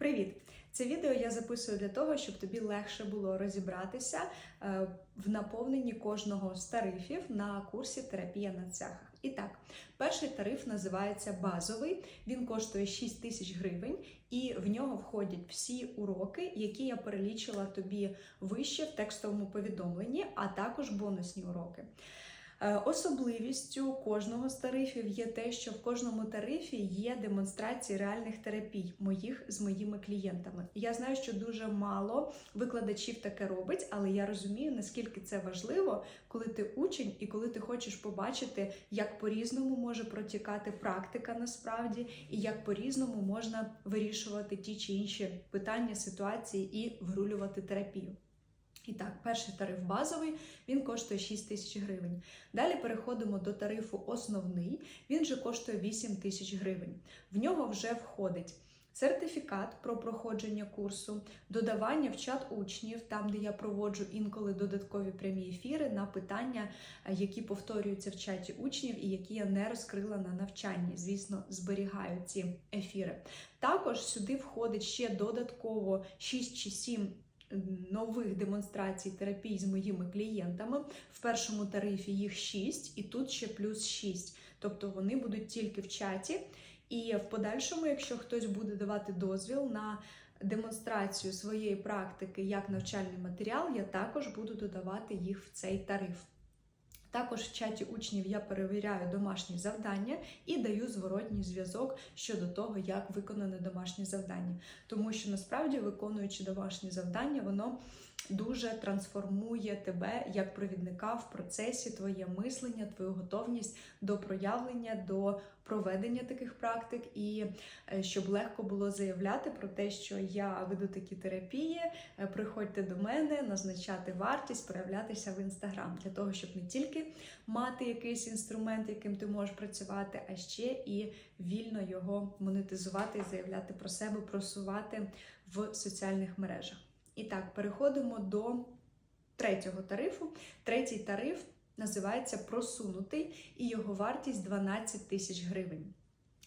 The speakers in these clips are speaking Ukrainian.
Привіт! Це відео я записую для того, щоб тобі легше було розібратися е, в наповненні кожного з тарифів на курсі терапія на цяхах. І так, перший тариф називається базовий. Він коштує 6 тисяч гривень, і в нього входять всі уроки, які я перелічила тобі вище в текстовому повідомленні, а також бонусні уроки. Е, Особливістю кожного з тарифів є те, що в кожному тарифі є демонстрації реальних терапій моїх з моїми клієнтами. Я знаю, що дуже мало викладачів таке робить, але я розумію, наскільки це важливо, коли ти учень і коли ти хочеш побачити, як по-різному може протікати практика насправді, і як по-різному можна вирішувати ті чи інші питання, ситуації і врулювати терапію. І так, перший тариф базовий, він коштує 6 тисяч гривень. Далі переходимо до тарифу основний, він же коштує 8 тисяч гривень. В нього вже входить сертифікат про проходження курсу, додавання в чат учнів, там, де я проводжу інколи додаткові прямі ефіри на питання, е, які повторюються в чаті учнів і які я не розкрила на навчанні. Звісно, зберігаю ці ефіри. Також сюди входить ще додатково 6 чи 7 нових демонстрацій терапій з моїми клієнтами. В першому тарифі їх 6, і тут ще плюс 6. Тобто вони будуть тільки в чаті. І в подальшому, якщо хтось буде давати дозвіл на демонстрацію своєї практики як навчальний матеріал, я також буду додавати їх в цей тариф. Також в чаті учнів я перевіряю домашні завдання і даю зворотній зв'язок щодо того, як виконане домашнє завдання. Тому що насправді, виконуючи домашнє завдання, воно дуже трансформує тебе як провідника в процесі, твоє мислення, твою готовність до проявлення, до проведення таких практик, і е, щоб легко було заявляти про те, що я веду такі терапії, е, приходьте до мене, назначати вартість, проявлятися в інстаграм для того, щоб не тільки мати якийсь інструмент, яким ти можеш працювати, а ще і вільно його монетизувати і заявляти про себе, просувати в соціальних мережах. І так, переходимо до третього тарифу. Третій тариф називається просунутий і його вартість 12 тисяч гривень.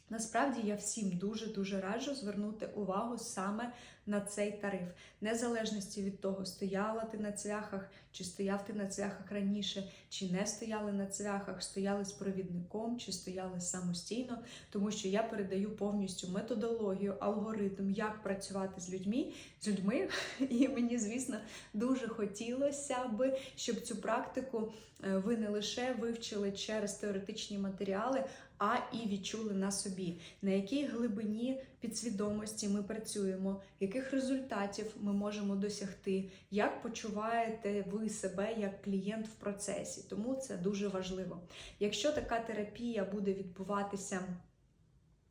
Насправді я всім дуже-дуже раджу звернути увагу саме на цей тариф, незалежності від того, стояла ти на цвяхах, чи стояв ти на цвяхах раніше, чи не стояли на цвяхах, стояли з провідником, чи стояли самостійно, тому що я передаю повністю методологію, алгоритм, як працювати з людьми, з людьми. І мені, звісно, дуже хотілося би, щоб цю практику е, ви не лише вивчили через теоретичні матеріали, а і відчули на собі, на якій глибині підсвідомості ми працюємо, яких результатів ми можемо досягти, як почуваєте ви себе як клієнт в процесі. Тому це дуже важливо. Якщо така терапія буде відбуватися.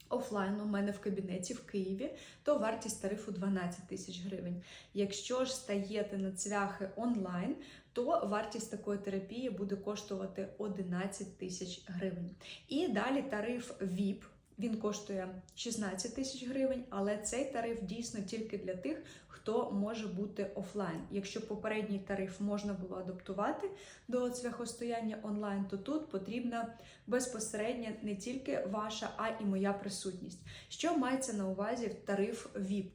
Офлайн у мене в кабінеті в Києві, то вартість тарифу 12 тисяч гривень. Якщо ж стаєте на цвяхи онлайн, то вартість такої терапії буде коштувати 11 тисяч гривень. І далі тариф VIP. Він коштує 16 тисяч гривень, але цей тариф дійсно тільки для тих, хто може бути офлайн. Якщо попередній тариф можна було адаптувати до цвяхостояння онлайн, то тут потрібна безпосередньо не тільки ваша, а і моя присутність. Що мається на увазі тариф VIP?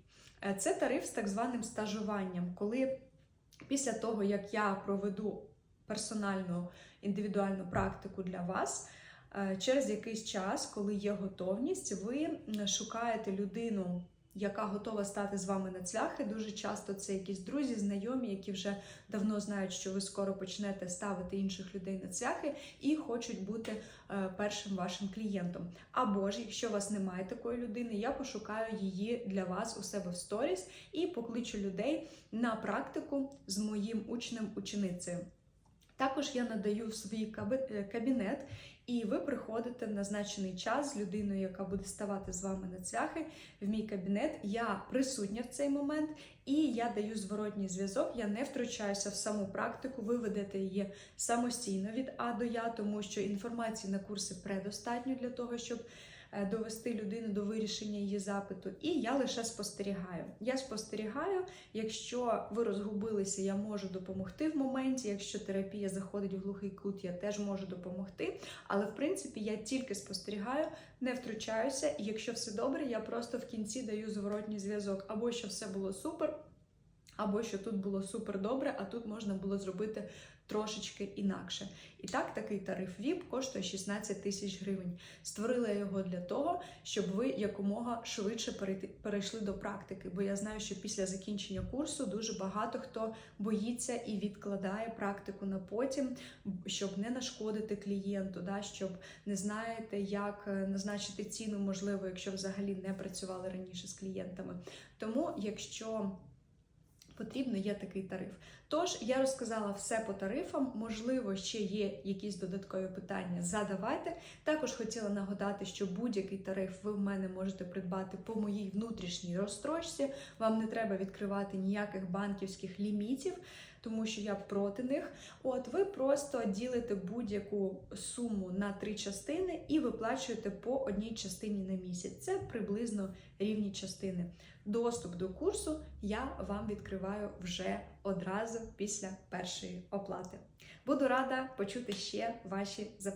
Е, Це тариф з так званим стажуванням, коли після того, як я проведу персональну індивідуальну практику для вас. Е, через якийсь час, коли є готовність, ви шукаєте людину, яка готова стати з вами на цвяхи. Дуже часто це якісь друзі, знайомі, які вже давно знають, що ви скоро почнете ставити інших людей на цвяхи і хочуть бути е, першим вашим клієнтом. Або ж, якщо у вас немає такої людини, я пошукаю її для вас у себе в сторіс і покличу людей на практику з моїм учнем-ученицею. Також я надаю в свій е, кабінет, і ви приходите в назначений час з людиною, яка буде ставати з вами на цвяхи в мій кабінет. Я присутня в цей момент і я даю зворотній зв'язок. Я не втручаюся в саму практику, ви ведете її самостійно від А до Я, тому що інформації на курси предостатньо для того, щоб довести людину до вирішення її запиту. І я лише спостерігаю. Я спостерігаю, якщо ви розгубилися, я можу допомогти в моменті. Якщо терапія заходить в глухий кут, я теж можу допомогти. Але в принципі я тільки спостерігаю, не втручаюся. І якщо все добре, я просто в кінці даю зворотній зв'язок, або що все було супер. Або що тут було супер добре, а тут можна було зробити трошечки інакше. І так, такий тариф VIP коштує 16 тисяч гривень. Створила його для того, щоб ви якомога швидше перейшли до практики. Бо я знаю, що після закінчення курсу дуже багато хто боїться і відкладає практику на потім, щоб не нашкодити клієнту, да, щоб не знаєте, як е, назначити ціну, можливо, якщо взагалі не працювали раніше з клієнтами. Тому, якщо потрібно, є такий тариф. Тож я розказала все по тарифам. Можливо, ще є якісь додаткові питання. Задавайте. Також хотіла нагадати, що будь-який тариф ви в мене можете придбати по моїй внутрішній розстрочці. Вам не треба відкривати ніяких банківських лімітів, тому що я проти них. От ви просто ділите будь-яку суму на три частини і виплачуєте по одній частині на місяць. Це приблизно рівні частини. Доступ до курсу я вам відкриваю вже одразу після першої оплати. Буду рада почути ще ваші запитання.